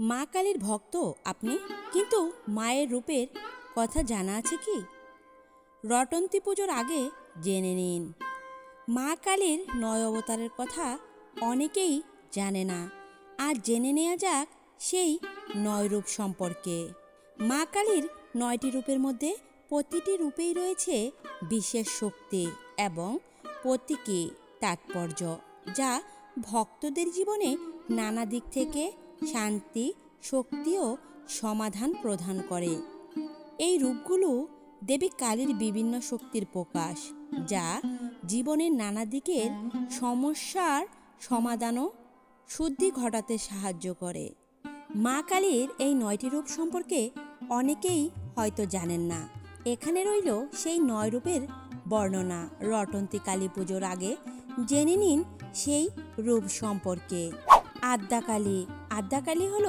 মা কালীর ভক্ত আপনি? কিন্তু মায়ের রূপের কথা জানা আছে কি? রটন্তী পুজোর আগে জেনে নিন। মা কালীর নয় অবতারের কথা অনেকেই জানে না। আর জেনে নেওয়া যাক সেই নয় রূপ সম্পর্কে। মা কালীর নয়টি রূপের মধ্যে প্রতিটি রূপেই রয়েছে বিশেষ শক্তি এবং প্রতীকী তাৎপর্য, যা ভক্তদের জীবনে নানা দিক থেকে শান্তি, শক্তি ও সমাধান প্রদান করে। এই রূপগুলো দেবী কালীর বিভিন্ন শক্তির প্রকাশ, যা জীবনের নানা দিকের সমস্যার সমাধান ও শুদ্ধি ঘটাতে সাহায্য করে। মা কালীর এই নয়টি রূপ সম্পর্কে অনেকেই হয়তো জানেন না। এখানে রইল সেই নয় রূপের বর্ণনা, রটন্তী কালী পুজোর আগে জেনে নিন সেই রূপ সম্পর্কে। আদ্যাকালী আদ্যাকালী হল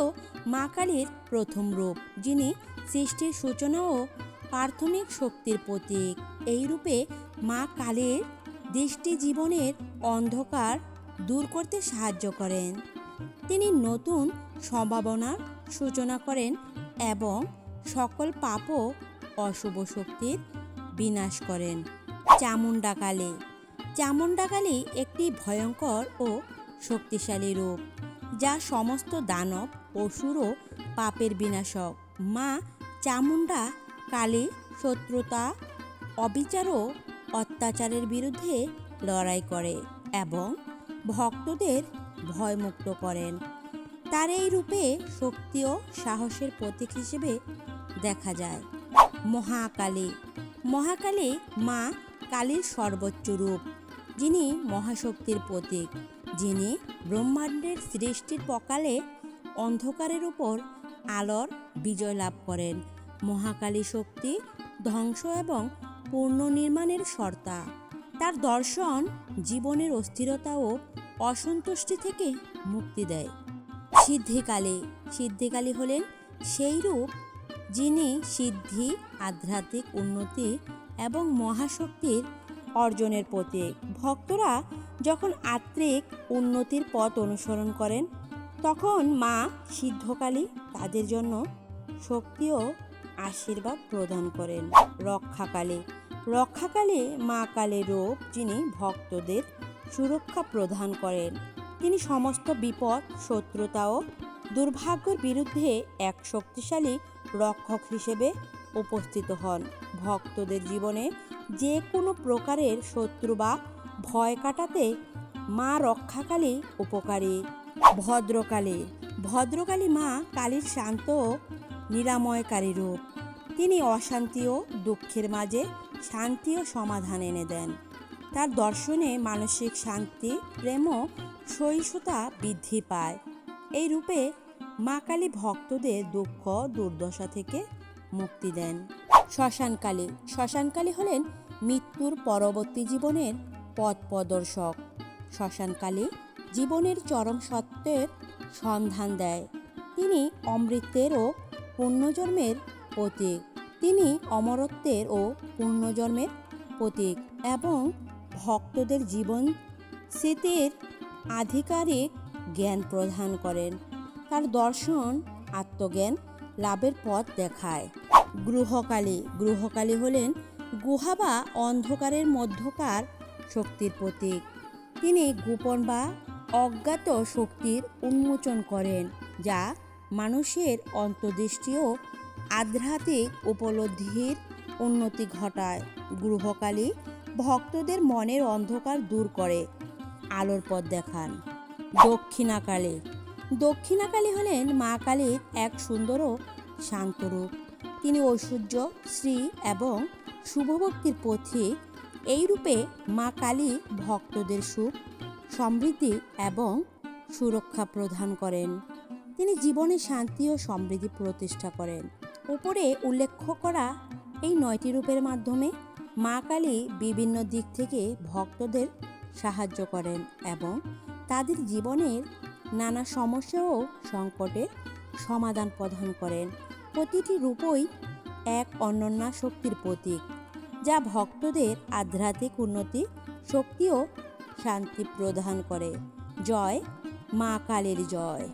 মা কালীর প্রথম রূপ, যিনি সৃষ্টির সূচনা ও প্রাথমিক শক্তির প্রতীক। এই রূপে মা কালীর দৃষ্টি জীবনের অন্ধকার দূর করতে সাহায্য করেন। তিনি নতুন সম্ভাবনার সূচনা করেন এবং সকল পাপ ও অশুভ শক্তির বিনাশ করেন। চামুণ্ডা কালী চামুণ্ডা কালী একটি ভয়ঙ্কর ও শক্তিশালী রূপ, যা সমস্ত দানব অসুর ও পাপের বিনাশক। মা চামুণ্ডা কালী শত্রুতা অবিচার ও অত্যাচারের বিরুদ্ধে লড়াই করে এবং ভক্তদের ভয়মুক্ত করেন। তার এই রূপে শক্তি ও সাহসের প্রতীক হিসেবে দেখা যায়। মহাকালী মহাকালী মা কালীর সর্বোচ্চ রূপ, যিনি মহাশক্তির প্রতীক। যিনি ব্রহ্মাণ্ডের সৃষ্টির পকালে অন্ধকারের উপর আলোর বিজয় লাভ করেন। মহাকালী শক্তি ধ্বংস এবং পুনর্নির্মাণের সর্তা তার দর্শন জীবনের অস্থিরতা ও অসন্তুষ্টি থেকে মুক্তি দেয়। সিদ্ধিকালী। সিদ্ধিকালী হলেন সেই রূপ যিনি সিদ্ধি, আধ্যাত্মিক উন্নতি এবং মহাশক্তির অর্জনের প্রতীক। ভক্তরা যখন আত্মিক উন্নতির পথ অনুসরণ করেন, তখন মা সিদ্ধকালী তাদের জন্য শক্তি ও আশীর্বাদ প্রদান করেন। রক্ষাকালী। রক্ষাকালে মা কালী রূপ যিনি ভক্তদের সুরক্ষা প্রদান করেন। তিনি সমস্ত বিপদ, শত্রুতা ও দুর্ভাগ্যের বিরুদ্ধে এক শক্তিশালী রক্ষক হিসেবে উপস্থিত হন। ভক্তদের জীবনে যে কোনো প্রকারের শত্রু বা ভয় কাটাতে মা রক্ষাকালী উপকারী। ভদ্রকালী। ভদ্রকালী মা কালীর শান্ত নিরাময়কারী রূপ। তিনি অশান্তি ও দুঃখের মাঝে শান্তি ও সমাধান এনে দেন। তার দর্শনে মানসিক শান্তি, প্রেম ও সহিষ্ণুতা বৃদ্ধি পায়। এই রূপে মা কালী ভক্তদের দুঃখ, দুর্দশা থেকে মুক্তি দেন। শ্মশানকালী। শ্মশানকালী হলেন মৃত্যুর পরবর্তী জীবনের পথ প্রদর্শক। শ্মশানকালী জীবনের চরম সত্যের সন্ধান দেয়। তিনি অমৃতের ও পুণ্যজন্মের প্রতীক। তিনি অমরত্বের ও পুণ্যজন্মের প্রতীক এবং ভক্তদের জীবন স্মৃতির আধিকারিক জ্ঞান প্রদান করেন। তার দর্শন আত্মজ্ঞান, লাভের পথ দেখায়। গ্রহকালী গ্রহকালী হলেন গুহা বা অন্ধকারের মধ্যকার শক্তির প্রতীক। তিনি গোপন বা অজ্ঞাত শক্তির উন্মোচন করেন, যা মানুষের অন্তর্দৃষ্টি ও আধ্যাত্মিক উপলব্ধির উন্নতি ঘটায়। গ্রহকালী ভক্তদের মনের অন্ধকার দূর করে, আলোর পথ দেখান। দক্ষিণাকালী। দক্ষিণাকালী হলেন মা কালীর এক সুন্দর ও শান্ত রূপ। তিনি ঐশ্বর্য, শ্রী এবং শুভভক্তির পথিক এই রূপে মা কালী ভক্তদের সুখ, সমৃদ্ধি এবং সুরক্ষা প্রদান করেন। তিনি জীবনে শান্তি ও সমৃদ্ধি প্রতিষ্ঠা করেন। উপরে উল্লেখ করা এই নয়টি রূপের মাধ্যমে মা কালী বিভিন্ন দিক থেকে ভক্তদের সাহায্য করেন এবং তাদের জীবনের নানা সমস্যা ও সংকটের সমাধান প্রদান করেন। প্রতিটি রূপই এক অনন্যা শক্তির প্রতীক, যা ভক্তদের আধ্যাত্মিক উন্নতি শক্তি ও শান্তি প্রদান করে। জয় মা কালীর জয়।